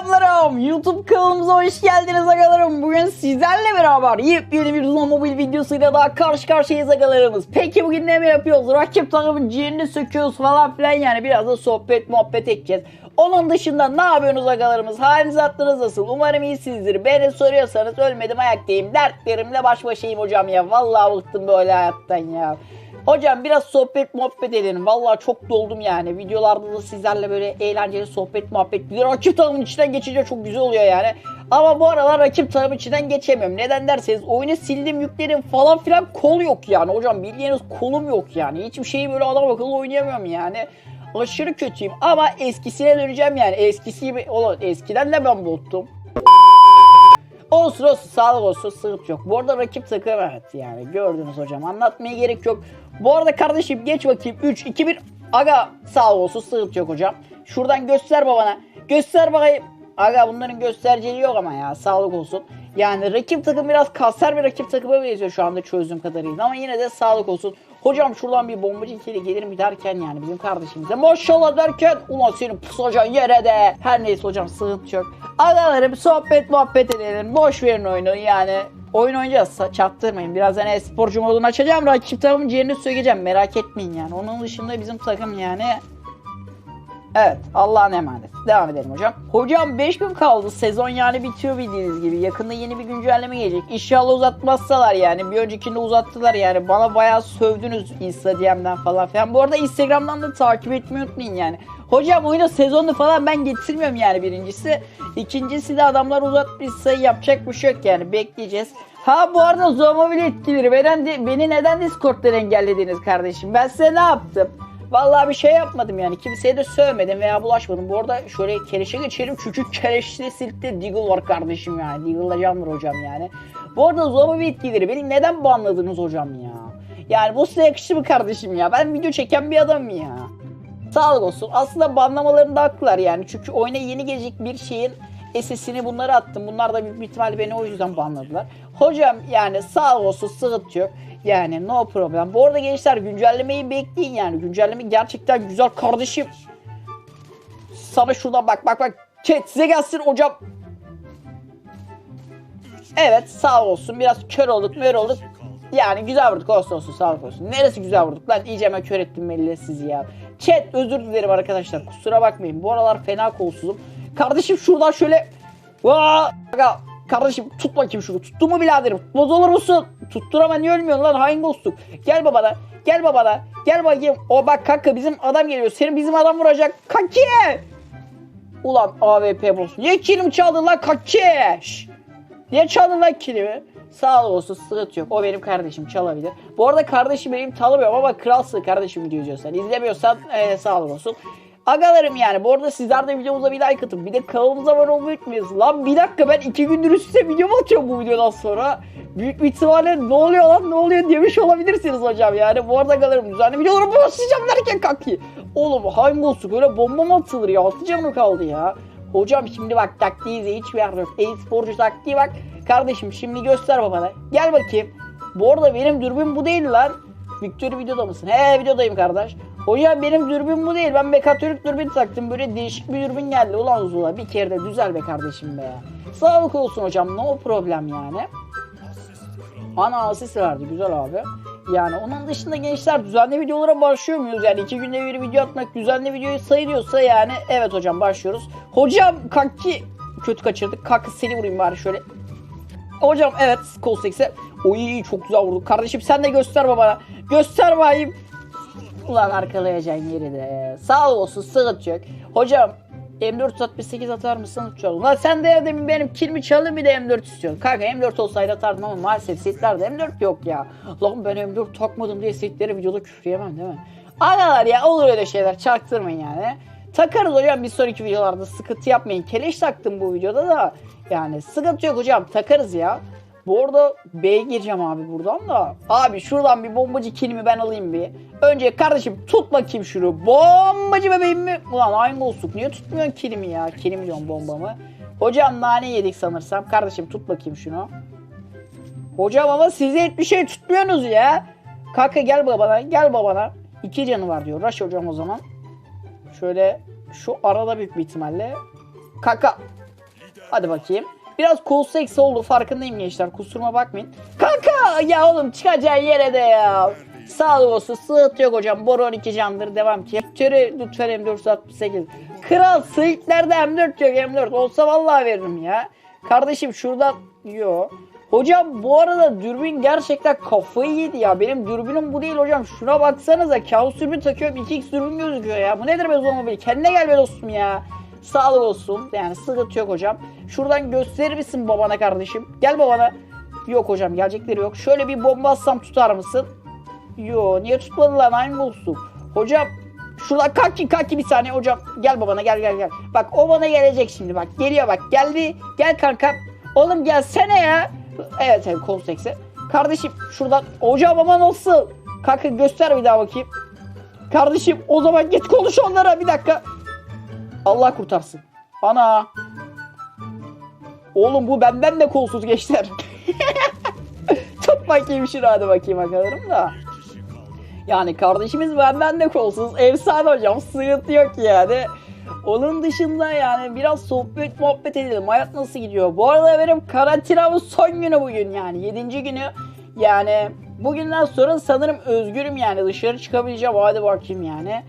Selamlarım. YouTube kanalımıza hoş geldiniz agalarım. Bugün sizlerle beraber yepyeni bir Zon Mobil videosuyla daha karşı karşıyayız agalarımız. Peki bugün ne mi yapıyoruz? Rakip takımın ciğerini söküyoruz falan filan yani biraz da sohbet muhabbet edeceğiz. Onun dışında ne yapıyorsunuz agalarımız? Haliniz aklınız nasıl? Umarım iyisinizdir. Beni soruyorsanız ölmedim ayaktayım. Dertlerimle baş başayım hocam ya. Vallahi bıktım böyle hayattan ya. Hocam biraz sohbet muhabbet edelim. Vallahi çok doldum yani. Videolarda da sizlerle böyle eğlenceli sohbet muhabbet. Bir rakip takımın içinden geçince çok güzel oluyor yani. Ama bu aralar rakip takımın içinden geçemiyorum. Neden derseniz oyunu sildim yükledim falan filan kol yok yani. Hocam bildiğiniz kolum yok yani. Hiçbir şeyi böyle adam akıllı oynayamıyorum yani. Aşırı kötüyüm ama eskisine döneceğim yani. Eskisi gibi. Oğlum eskiden de ben bottum. Olsun olsun sağlık olsun sıkıntı yok. Bu arada rakip takım evet yani gördünüz hocam anlatmaya gerek yok. Bu arada kardeşim geç bakayım 3 2 1 aga sağ olsun sıkıntı yok hocam. Şuradan göster babana. Göster bakayım. Aga bunların gösterceliği yok ama ya sağlık olsun. Yani rakip takım biraz kanser bir rakip takıma benziyor şu anda çözdüğüm kadarıyla ama yine de sağlık olsun. Hocam şuradan bir bombacı ikili gelir mi derken yani bizim kardeşimize maşallah derken ulan senin pusacağın yere de. Her neyse hocam sıkıntı yok. Agalarım sohbet muhabbet edelim. Boş verin oyunu yani. Oyun oynayacağız çaktırmayın. Birazdan e-sporcu modunu açacağım. Rakip takımın ciğerini sökeceğim. Merak etmeyin yani. Onun dışında bizim takım yani Evet Allah'ın emanet. Devam edelim hocam. Hocam 5 gün kaldı. Sezon yani bitiyor bildiğiniz gibi. Yakında yeni bir güncelleme gelecek. İnşallah uzatmazsalar yani. Bir öncekinde uzattılar yani. Bana bayağı sövdünüz Insta DM'den falan filan. Bu arada Instagram'dan da takip etmeyi unutmayın yani. Hocam oyuna sezonlu falan ben getirmiyorum yani birincisi. İkincisi de adamlar uzatmışsa yapacak bir şey yok yani. Bekleyeceğiz. Ha bu arada Zomobil etkileri. Beni, beni neden Discord'dan engellediniz kardeşim? Ben size ne yaptım? Vallahi bir şey yapmadım yani. Kimseye de sövmedim veya bulaşmadım. Bu arada şöyle keleşe geçelim. Çünkü keleşli silkte Deagle var kardeşim yani. Deagle'la candır hocam yani. Bu arada zombi bitkileri beni neden banladınız hocam ya? Yani bu size yakışır mı kardeşim ya? Ben video çeken bir adamım ya. Sağlık olsun. Aslında banlamalarında haklılar yani. Çünkü oyuna yeni gelecek bir şeyin SS'ini bunlara attım. Bunlar da büyük ihtimalle beni o yüzden banladılar. Hocam yani sağlık olsun sıkıntı yok. Yani no problem. Bu arada gençler güncellemeyi bekleyin yani. Güncelleme gerçekten güzel kardeşim. Sana şuradan bak bak bak. Chat size gelsin hocam. Evet sağ olsun. Biraz kör olduk mör olduk. Yani güzel vurduk olsun olsun sağlık olsun. Neresi güzel vurduk lan iyice hemen kör ettim belli sizi ya. Chat özür dilerim arkadaşlar kusura bakmayın. Bu aralar fena kolsuzum. Kardeşim şuradan şöyle. Vaa! Kardeşim tut bakayım şunu. Tuttun mu biraderim? Tutmaz olur musun? Tuttur ama niye ölmüyorsun lan hain dostluk. Gel babana. Gel babana. Gel bakayım. O bak kanka bizim adam geliyor. Senin bizim adam vuracak. Kaki! Ulan AWP boss. Niye kilimi çaldın lan? Şşş. Niye çaldın lan kilimi? Sağ ol olsun sıkıntı yok. O benim kardeşim çalabilir. Bu arada kardeşim benim tanımıyorum ama kralsın kardeşim video izliyorsan. İzlemiyorsan ee, sağ ol olsun. Agalarım yani. Bu arada sizler de videomuza bir like atın. Bir de kanalımıza abone olmayı unutmayın. Lan bir dakika ben iki gündür üst üste video mu atıyorum bu videodan sonra? Büyük bir ihtimalle ne oluyor lan ne oluyor demiş olabilirsiniz hocam yani. Bu arada agalarım düzenli videoları başlayacağım derken kanki. Oğlum hangi olsun böyle bomba mı atılır ya? Altı canım kaldı ya. Hocam şimdi bak taktiği izle hiçbir yer yok. E-sporcu taktiği bak. Kardeşim şimdi göster babana. Gel bakayım. Bu arada benim dürbün bu değil lan. Victory videoda mısın? He videodayım kardeş. Hocam benim dürbün bu değil. Ben mekatürk dürbün taktım. Böyle değişik bir dürbün geldi. Ulan Zula bir kere de düzel be kardeşim be. Sağlık olsun hocam. No problem yani. Ana asist verdi. Güzel abi. Yani onun dışında gençler düzenli videolara başlıyor muyuz? Yani iki günde bir video atmak düzenli videoyu sayılıyorsa yani evet hocam başlıyoruz. Hocam kanki kötü kaçırdık. Kanka seni vurayım bari şöyle. Hocam evet kol sekse. Oy çok güzel vurduk. Kardeşim sen de göster bana. Göster bakayım. Ulan arkalayacaksın yeri de. Sağ olsun sıkıntı. Hocam M4 68 atar mısın? Çalın. Lan sen de demin benim kilimi çaldın bir de M4 istiyorsun. Kanka M4 olsaydı atardım ama maalesef setlerde M4 yok ya. Lan ben M4 takmadım diye setlere videoda küfür yemem değil mi? Analar ya olur öyle şeyler çaktırmayın yani. Takarız hocam bir sonraki videolarda sıkıntı yapmayın. Keleş taktım bu videoda da. Yani sıkıntı yok hocam takarız ya. Bu arada B'ye gireceğim abi buradan da. Abi şuradan bir bombacı kilimi ben alayım bir. Önce kardeşim tut bakayım şunu. Bombacı bebeğim mi? Ulan aynı olsun. Niye tutmuyorsun kilimi ya? Kilim diyorum bombamı. Hocam nane yedik sanırsam. Kardeşim tut bakayım şunu. Hocam ama size hiçbir şey tutmuyorsunuz ya. Kanka gel babana gel babana. İki canı var diyor. Rush hocam o zaman. Şöyle şu arada büyük bir ihtimalle. Kanka Hadi bakayım. Biraz kol seksi oldu farkındayım gençler kusuruma bakmayın. Kanka ya oğlum çıkacağın yere de ya. Sağlık olsun sıhhat yok hocam. Boru 12 candır devam ki. Türü lütfen M468. Kral sıhhitlerde M4 yok M4. Olsa vallahi veririm ya. Kardeşim şuradan yo. Hocam bu arada dürbün gerçekten kafayı yedi ya. Benim dürbünüm bu değil hocam. Şuna baksanıza. Kaos dürbün takıyorum. 2x dürbün gözüküyor ya. Bu nedir be zomobil? Kendine gel be dostum ya. Sağlık olsun. Yani sıkıntı yok hocam. Şuradan gösterir misin babana kardeşim? Gel babana. Yok hocam gelecekleri yok. Şöyle bir bomba atsam tutar mısın? Yo niye tutmadı lan aynı olsun. Hocam şurada kaki kaki bir saniye hocam. Gel babana gel gel gel. Bak o bana gelecek şimdi bak. Geliyor bak geldi. Gel kanka. Oğlum gelsene ya. Evet evet kol seksi. Kardeşim şuradan hocam ama nasıl? Kanka göster bir daha bakayım. Kardeşim o zaman git konuş onlara bir dakika. Allah kurtarsın. Ana. Oğlum bu benden de kolsuz gençler. Tut bakayım şunu hadi bakayım bakalım da. Yani kardeşimiz benden de kolsuz. Efsane hocam. Sıkıntı yok yani. Onun dışında yani biraz sohbet muhabbet edelim. Hayat nasıl gidiyor? Bu arada benim karantinamın son günü bugün yani. 7. günü. Yani bugünden sonra sanırım özgürüm yani. Dışarı çıkabileceğim. Hadi bakayım yani.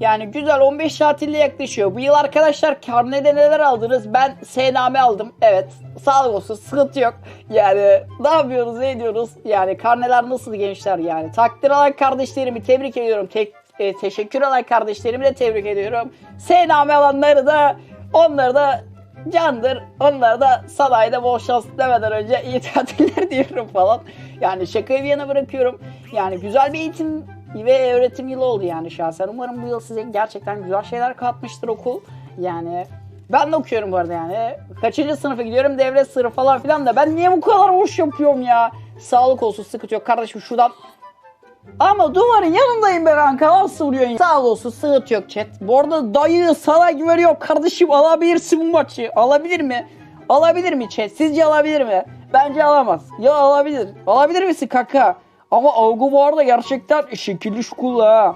Yani güzel 15 tatille yaklaşıyor. Bu yıl arkadaşlar karnede neler aldınız? Ben sename aldım. Evet. Sağlık olsun. Sıkıntı yok. Yani ne yapıyoruz ne ediyoruz? Yani karneler nasıl gençler yani? Takdir alan kardeşlerimi tebrik ediyorum. Tek, e, teşekkür alan kardeşlerimi de tebrik ediyorum. Sename alanları da onları da candır. Onlara da sanayide bol şans demeden önce iyi tatiller diyorum falan. Yani şakayı bir yana bırakıyorum. Yani güzel bir eğitim ve öğretim yılı oldu yani şahsen. Umarım bu yıl size gerçekten güzel şeyler katmıştır okul. Yani ben de okuyorum bu arada yani. Kaçıncı sınıfa gidiyorum devlet sınıfı falan filan da ben niye bu kadar boş yapıyorum ya? Sağlık olsun sıkıntı yok kardeşim şuradan ama duvarın yanındayım be kanka nasıl vuruyorsun? Sağ olsun sıkıntı yok chat. Bu arada dayı sana güveniyorum kardeşim alabilirsin bu maçı. Alabilir mi? Alabilir mi chat? Sizce alabilir mi? Bence alamaz. Ya alabilir. Alabilir misin kanka? Ama algı bu arada gerçekten şekilli şukul ha.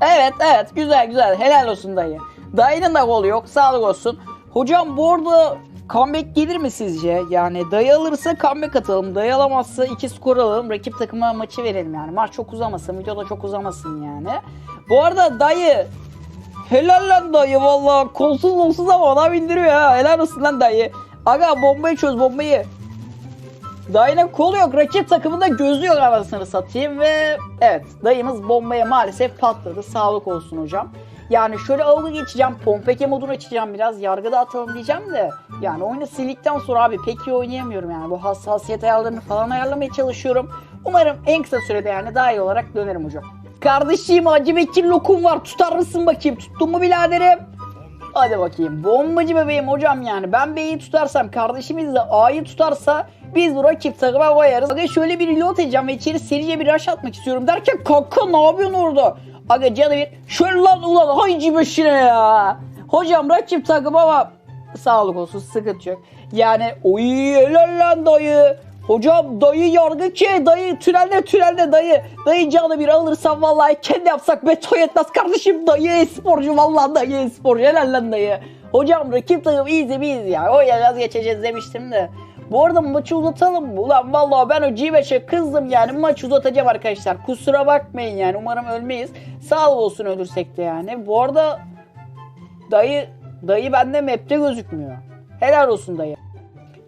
Evet evet güzel güzel helal olsun dayı. Dayının da golü yok sağlık olsun. Hocam bu arada comeback gelir mi sizce? Yani dayı alırsa comeback atalım. Dayı alamazsa iki skor alalım. Rakip takıma maçı verelim yani. Maç çok uzamasın. Video da çok uzamasın yani. Bu arada dayı Helal lan dayı valla kolsuz olsuz ama ona bindiriyor ha. Helal olsun lan dayı. Aga bombayı çöz bombayı. Dayının kolu yok. Rakip takımında gözü yok anasını satayım ve evet dayımız bombaya maalesef patladı. Sağlık olsun hocam. Yani şöyle avlu geçeceğim. Pompeke modunu açacağım biraz. Yargıda atalım diyeceğim de. Yani oyunu sildikten sonra abi pek iyi oynayamıyorum yani. Bu hassasiyet ayarlarını falan ayarlamaya çalışıyorum. Umarım en kısa sürede yani daha iyi olarak dönerim hocam. Kardeşim acı bekir lokum var. Tutar mısın bakayım? Tuttun mu biraderim? Hadi bakayım. Bombacı bebeğim hocam yani. Ben B'yi tutarsam kardeşimiz de A'yı tutarsa biz bu rakip takıma koyarız. Aga şöyle bir reload edeceğim ve içeri serice bir rush atmak istiyorum derken kanka ne yapıyorsun orada? Aga canı bir şöyle lan ulan hayci başına ya. Hocam rakip takım ama sağlık olsun sıkıntı yok. Yani oy lan dayı. Hocam dayı yargı ki dayı tünelde tünelde dayı. Dayı canı bir alırsam vallahi kendi yapsak beton yetmez kardeşim dayı sporcu vallahi dayı sporcu helal lan dayı. Hocam rakip takım iyiyiz iyiyiz ya. O ya geçeceğiz demiştim de. Bu arada maçı uzatalım? Ulan vallahi ben o G5'e kızdım yani maçı uzatacağım arkadaşlar. Kusura bakmayın yani umarım ölmeyiz. Sağ olsun ölürsek de yani. Bu arada dayı dayı bende map'te gözükmüyor. Helal olsun dayı.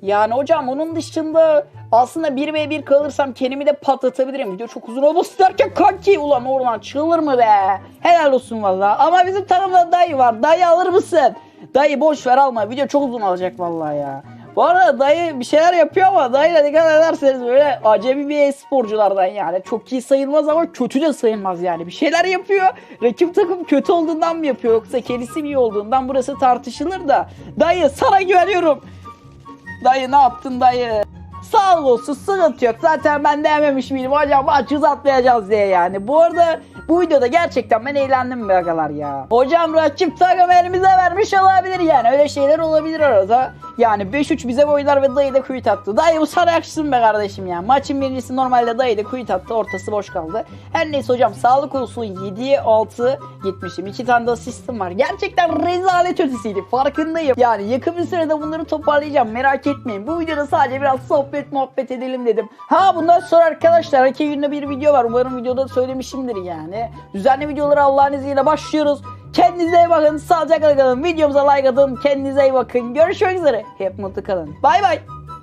Yani hocam onun dışında aslında 1v1 kalırsam kendimi de patlatabilirim. Video çok uzun olmasın derken kanki ulan oradan çığılır mı be? Helal olsun valla. Ama bizim takımda dayı var. Dayı alır mısın? Dayı boş ver alma. Video çok uzun olacak vallahi ya. Bu arada dayı bir şeyler yapıyor ama dayıyla dikkat ederseniz böyle acemi bir e-sporculardan yani. Çok iyi sayılmaz ama kötü de sayılmaz yani. Bir şeyler yapıyor. Rakip takım kötü olduğundan mı yapıyor yoksa kendisi mi iyi olduğundan burası tartışılır da. Dayı sana güveniyorum. Dayı ne yaptın dayı? Sağ olsun sıkıntı yok. Zaten ben dememiş miydim hocam maçı uzatmayacağız diye yani. Bu arada bu videoda gerçekten ben eğlendim be agalar ya. Hocam rakip takım elimize vermiş olabilir yani. Öyle şeyler olabilir arada. Yani 5-3 bize boylar ve dayı da kuyut attı. Dayı bu sana yakışsın be kardeşim ya. Maçın birincisi normalde dayı da kuyut attı. Ortası boş kaldı. Her neyse hocam sağlık olsun 7'ye 6 gitmişim. 2 tane de asistim var. Gerçekten rezalet ötesiydi. Farkındayım. Yani yakın bir sürede bunları toparlayacağım. Merak etmeyin. Bu videoda sadece biraz sohbet muhabbet edelim dedim. Ha bundan sonra arkadaşlar iki günde bir video var. Umarım videoda söylemişimdir yani. Düzenli videoları Allah'ın izniyle başlıyoruz. Kendinize iyi bakın. Sağlıcakla kalın. Videomuza like atın. Kendinize iyi bakın. Görüşmek üzere. Hep mutlu kalın. Bay bay.